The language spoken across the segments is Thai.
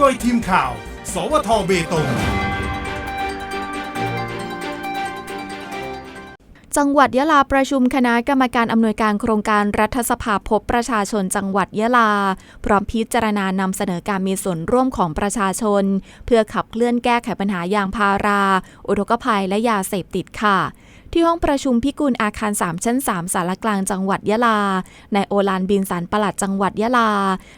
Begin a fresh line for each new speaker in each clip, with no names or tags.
โดยทีมข่าว สวทเบตง
จังหวัดยะลาประชุมคณะกรรมการอำนวยการโครงการรัฐสภาพบประชาชนจังหวัดยะลา พร้อมพิจารณานำเสนอการมีส่วนร่วมของประชาชน เพื่อขับเคลื่อนแก้ไขปัญหายางพารา อุทกภัยและยาเสพติดค่ะ ที่ห้องประชุมพิกุลอาคาร 3 ชั้น 3 สารกลางจังหวัดยะลานายโอลานบินสันปลัดจังหวัดยะลา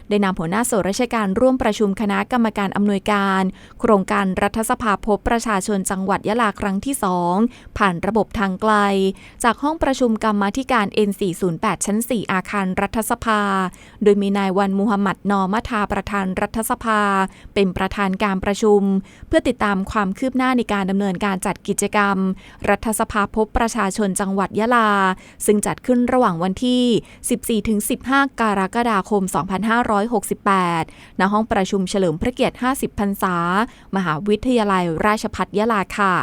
ได้นำหัวหน้าส่วนราชการร่วมประชุมคณะกรรมการอำนวยการ โครงการรัฐสภาพบประชาชนจังหวัดยะลาครั้งที่ 2 ผ่านระบบทางไกล จากห้องประชุมกรรมาธิการ N408 ชั้น 4 อาคารรัฐสภา โดยมีนายวันมูฮัมหมัดนอมะทาประธานรัฐสภา เป็นประธานการประชุม เพื่อติดตามความคืบหน้าในการดำเนินการจัดกิจกรรม รัฐสภาพบประชาชนจังหวัดยะลา ซึ่งจัดขึ้นระหว่างวันที่ 14-15 กรกฎาคม 2568 ณ ห้องประชุมเฉลิมพระเกียรติ 50 พรรษา มหาวิทยาลัยราชภัฏยะลาค่ะ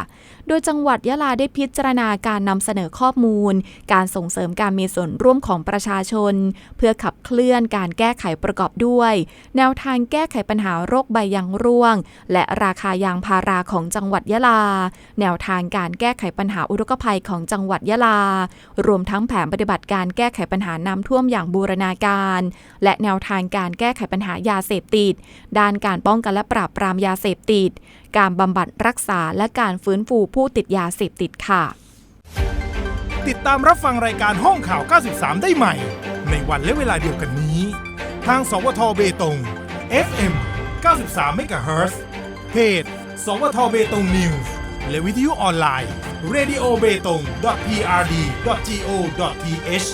โดยจังหวัดยะลาได้พิจารณาการนำเสนอข้อมูล การส่งเสริมการมีส่วนร่วมของประชาชน เพื่อขับเคลื่อนการแก้ไขประกอบด้วย แนวทางแก้ไขปัญหาโรคใบยางร่วง และราคายางพาราของจังหวัดยะลา แนวทางการแก้ไขปัญหาอุทกภัยของจังหวัดยะลา รวมทั้งแผนปฏิบัติการแก้ไขปัญหาน้ำท่วมอย่างบูรณาการ และแนวทางการแก้ไขปัญหายาเสพติด ด้านการป้องกันและปราบปรามยาเสพติดการบำบัดรักษาและการฟื้นฟูผู้ติดยาเสพติดค่ะ
ติดตามรับฟังรายการห้องข่าว 93 ได้ใหม่ ในวันและเวลาเดียวกันนี้ ทาง สวทเบตง FM 93เมกะเฮิรตซ์เพจ สวทเบตงนิวส์และวิทยุออนไลน์ radio b e t o n g prd go th